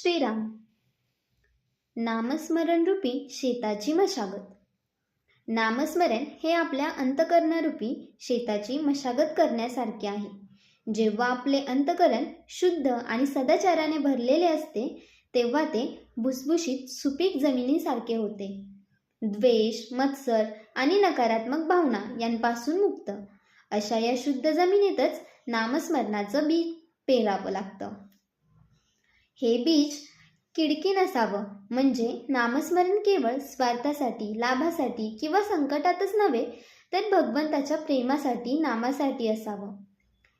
श्रीराम. नामस्मरण रूपी शेताची मशागत. नामस्मरण हे आपल्या अंतकरणारूपी शेताची मशागत करण्यासारखे आहे. जेव्हा आपले अंतकरण शुद्ध आणि सदाचाराने भरलेले असते तेव्हा ते भुसभुशीत सुपीक जमिनीसारखे होते. द्वेष मत्सर आणि नकारात्मक भावना यांपासून मुक्त. अशा या शुद्ध जमिनीतच नामस्मरणाचं बी पेरावं लागतं. हे बीज किडकी नसावं म्हणजे नामस्मरण केवळ स्वार्थासाठी लाभासाठी किंवा संकटातच नव्हे तर भगवंताच्या प्रेमासाठी नामासाठी असावं.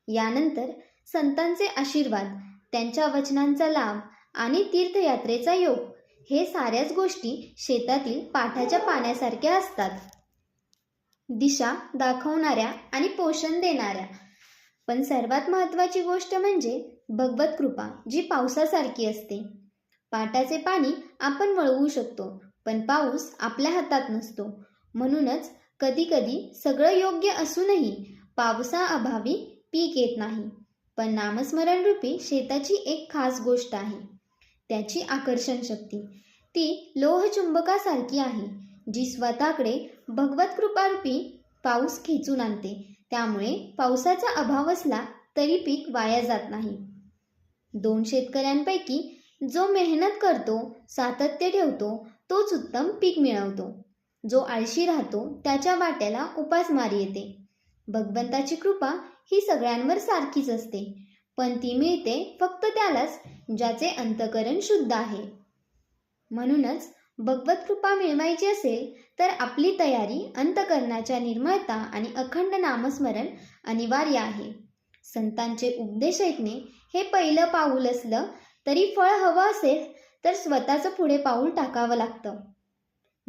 यानंतर संतांचे आशीर्वाद त्यांच्या वचनांचा लाभ आणि तीर्थयात्रेचा योग हे साऱ्याच गोष्टी शेतातील पाठाच्या पाण्यासारख्या असतात. दिशा दाखवणाऱ्या आणि पोषण देणाऱ्या पण सर्वात महत्त्वाची गोष्ट म्हणजे भगवत कृपा जी पावसासारखी असते. पाटाचे पाणी आपण वळवू शकतो पण पाऊस आपल्या हातात नसतो. म्हणूनच कधीकधी सगळं योग्य असूनही पावसाअभावी पीक येत नाही. पण नामस्मरण रूपी शेताची एक खास गोष्ट आहे. त्याची आकर्षण शक्ती. ती लोहचुंबकासारखी आहे जी स्वतःकडे भगवत कृपारूपी पाऊस खेचून आणते. त्यामुळे पावसाचा अभाव असला तरी पीक वाया जात नाही. दोन शेतकऱ्यांपैकी जो मेहनत करतो सातत्य ठेवतो तोच उत्तम पीक मिळवतो. जो आळशी राहतो त्याच्या वाट्याला उपासमार येते. भगवंताची कृपा ही सगळ्यांवर सारखीच असते पण ती मिळते फक्त त्यालाच ज्याचे अंतकरण शुद्ध आहे. म्हणूनच भगवत कृपा मिळवायची असेल तर आपली तयारी अंतकरणाच्या निर्मळता आणि अखंड नामस्मरण अनिवार्य आहे. संतांचे उपदेश ऐकणे हे पहिलं पाऊल असलं तरी फळ हवं असेल तर स्वतःचं पुढे पाऊल टाकावं लागतं.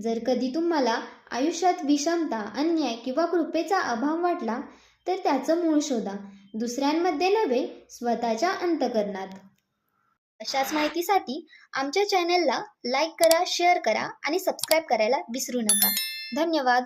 जर कधी तुम्हाला आयुष्यात विषमता अन्याय किंवा कृपेचा अभाव वाटला तर त्याचं मूळ शोधा. दुसऱ्यांमध्ये नव्हे स्वतःच्या अंतकरणात. अशाच माहितीसाठी आमच्या चॅनलला लाईक करा शेअर करा आणि सबस्क्राईब करायला विसरू नका. धन्यवाद.